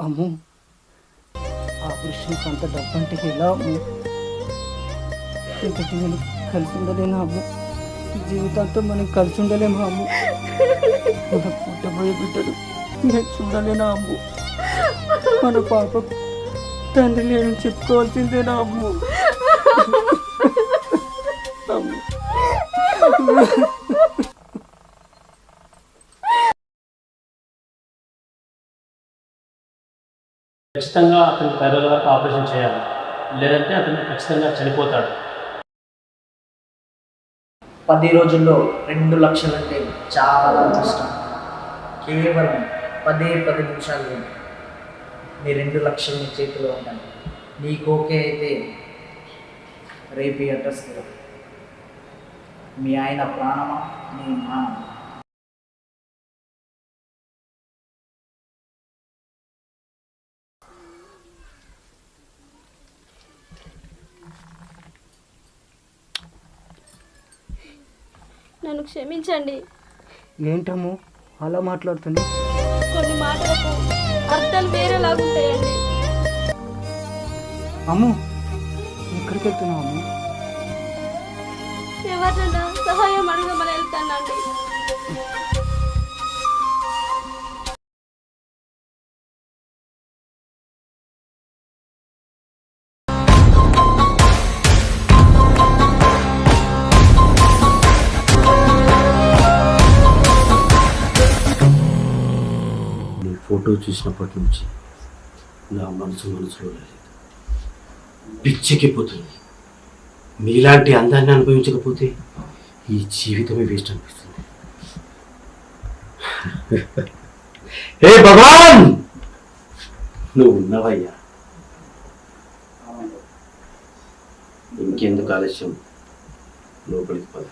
అమ్ము. ఆపరేషన్కి అంత డబ్బు అంటే ఎలా అమ్ము ఇంతకి నేను కలిసి ఉండలేనా అమ్ము? జీవితాంతం మనం కలిసి ఉండలేమా అమ్ము మన పుట్టబోయే బిడ్డలు నేను చూడలేనా అమ్ము? మన పాప తండ్రి లేని చెప్పుకోవాల్సిందేనా అమ్ము అమ్ము? ఖచ్చితంగా అతనికి వరకు ఆపరేషన్ చేయాలి. లేదంటే అతను ఖచ్చితంగా చనిపోతాడు. పది రోజుల్లో రెండు లక్షలు అంటే చాలా కష్టం. కేవలం పదే పది నిమిషాలు మీ రెండు లక్షలు మీ చేతిలో ఉంటాయి మీకు ఓకే అయితే రేపు అడ్రస్ అడ్రస్కి మీ ఆయన ప్రాణమా? మీ మానమా? నన్ను క్షమించండి. ఏంటమ్ము? అలా మాట్లాడుతుంది కొన్ని మాటలకు అర్థాలు వేరేలాగుంటాయండి అమ్ము ఎక్కడికి వెళ్తున్నావు అమ్ము? ఎవరినైనా సహాయం ఫోటో చూసినప్పటి నుంచి నా మనసు మనసులో లేదు. పిచ్చెక్కిపోతుంది మీలాంటి అందాన్ని అనుభవించకపోతే ఈ జీవితమే వేస్ట్ అనిపిస్తుంది. హే భగవాన్! నువ్వు ఉన్నవయ్యా. ఇంకెందుకు ఆలస్యం? లోపలికి పద.